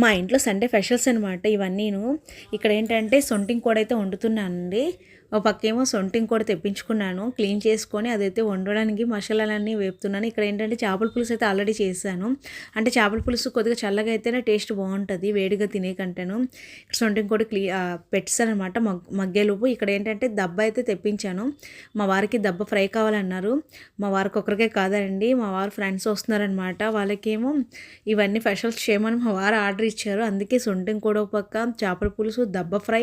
మా ఇంట్లో Sunday specials అనమాట ఇవన్నీను ఇక్కడ ఏంటంటే సొంటింగ్ కూడా అయితే వండుతున్నానండి. ఒక పక్కేమో సొంటింగ్ కూడా తెప్పించుకున్నాను. క్లీన్ చేసుకొని అదైతే వండడానికి మసాలాలన్నీ వేపుతున్నాను. ఇక్కడ ఏంటంటే చేపల పులుసు అయితే ఆల్రెడీ చేశాను. అంటే చేపల పులుసు కొద్దిగా చల్లగా అయితేనే టేస్ట్ బాగుంటుంది వేడిగా తినేకంటేను ఇక్కడ సొంటింగ్ కూడా క్లీ పెట్టాను అనమాట మగ్ మగ్గేలోపు ఇక్కడ ఏంటంటే దెబ్బ అయితే తెప్పించాను. మా వారికి దెబ్బ ఫ్రై కావాలన్నారు. మా వారికి ఒకరికే కాదండి. మా వారు ఫ్రెండ్స్ వస్తున్నారనమాట వాళ్ళకేమో ఇవన్నీ స్పెషల్స్ చేయమని మా వారు ఆర్డర్ ఇచ్చారు. అందుకే సొంటం కూడా ఒక పక్క చేపల పులుసు దెబ్బ ఫ్రై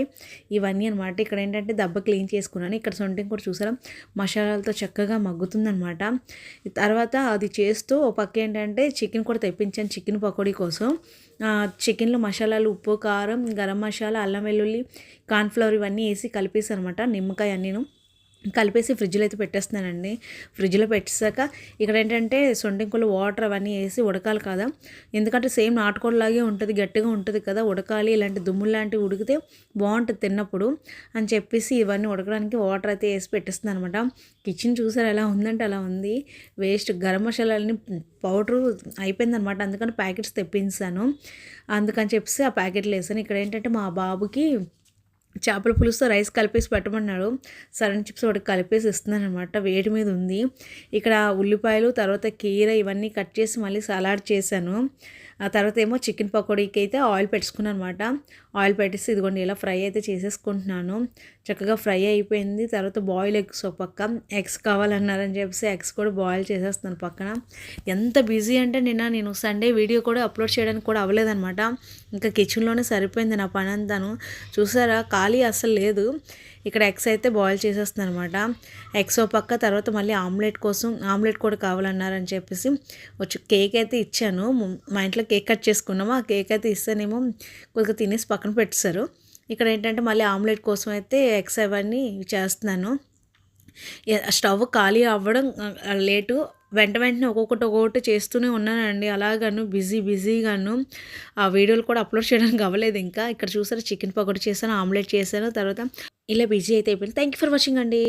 ఇవన్నీ అనమాట ఇక్కడ ఏంటంటే దెబ్బ క్లీన్ చేసుకున్నాను. ఇక్కడ సొంటం కూడా చూసారా? మసాలాలతో చక్కగా మగ్గుతుందనమాట తర్వాత అది చేస్తూ ఒక పక్క ఏంటంటే చికెన్ కూడా తెప్పించాను చికెన్ పకోడీ కోసం. చికెన్లో మసాలాలు ఉప్పు కారం గరం మసాలా అల్లం వెల్లుల్లి కార్న్ఫ్లవర్ ఇవన్నీ వేసి కలిపేసి అనమాట నిమ్మకాయ అన్నీను. కలిపేసి ఫ్రిడ్జ్లో అయితే పెట్టేస్తున్నానండి. ఫ్రిడ్జ్లో పెట్టేశాక ఇక్కడ ఏంటంటే సొంటింకులు వాటర్ అవన్నీ వేసి ఉడకాలి కదా. ఎందుకంటే సేమ్ నాటుకోడలాగే ఉంటుంది గట్టిగా ఉంటుంది కదా. ఉడకాలి ఇలాంటి దుమ్ములు లాంటివి ఉడికితే బాగుంటుంది తిన్నప్పుడు అని చెప్పేసి ఇవన్నీ ఉడకడానికి వాటర్ అయితే వేసి పెట్టేస్తున్నాను అనమాట కిచెన్ చూసారు ఎలా ఉందంటే అలా ఉంది. వేస్ట్ గరం మసాలాలని పౌడరు అయిపోయిందనమాట. అందుకని ప్యాకెట్స్ తెప్పించాను. అందుకని చెప్పేసి ఆ ప్యాకెట్లు వేసాను. ఇక్కడ ఏంటంటే మా బాబుకి చేపల పులుసుతో రైస్ కలిపేసి పెట్టమన్నాడు. సరైన చిప్స్ ఒకటి కలిపేసి ఇస్తున్నాను అనమాట వేడి మీద ఉంది. ఇక్కడ ఉల్లిపాయలు తర్వాత కీర ఇవన్నీ కట్ చేసి మళ్ళీ సలాడ్ చేశాను. ఆ తర్వాత ఏమో చికెన్ పకోడీకి అయితే ఆయిల్ పెట్టుకున్నాను అనమాట ఆయిల్ పెట్టేసి ఇదిగోండి ఇలా ఫ్రై అయితే చేసేసుకుంటున్నాను. చక్కగా ఫ్రై అయిపోయింది. తర్వాత బాయిల్ ఎగ్స్ ఒక పక్క. ఎగ్స్ కావాలన్నారని చెప్పేసి ఎగ్స్ కూడా బాయిల్ చేసేస్తున్నాను పక్కన. ఎంత బిజీ అంటే నిన్న నేను సండే వీడియో కూడా అప్లోడ్ చేయడానికి కూడా అవ్వలేదనమాట ఇంకా కిచెన్లోనే సరిపోయింది నా పని అంతాను చూసారా? ఖాళీ అస్సలు లేదు. ఇక్కడ ఎగ్స్ అయితే బాయిల్ చేసేస్తున్నాను అనమాట ఎగ్స్ ఓ పక్క తర్వాత మళ్ళీ ఆమ్లెట్ కోసం ఆమ్లెట్ కూడా కావాలన్నారని చెప్పేసి వచ్చి కేక్ అయితే ఇచ్చాను. మా ఇంట్లో కేక్ కట్ చేసుకున్నాము. ఆ కేక్ అయితే ఇస్తేనేమో కొద్దిగా తినేసి పక్కన పెట్టేశారు. ఇక్కడ ఏంటంటే మళ్ళీ ఆమ్లెట్ కోసం అయితే ఎగ్స్ అవన్నీ చేస్తున్నాను. స్టవ్ ఖాళీ అవ్వడం లేటు. వెంట వెంటనే ఒక్కొక్కటి ఒక్కొక్కటి చేస్తూనే ఉన్నానండి. అలాగాను బిజీ బిజీగాను. ఆ వీడియోలు కూడా అప్లోడ్ చేయడానికి అవ్వలేదు ఇంకా. ఇక్కడ చూసారా చికెన్ పకోడీ చేశాను ఆమ్లెట్ చేశాను. తర్వాత ఇలా బిజీ అయితే అయిపోయింది. థ్యాంక్ యూ ఫర్ వాచింగ్ అండి.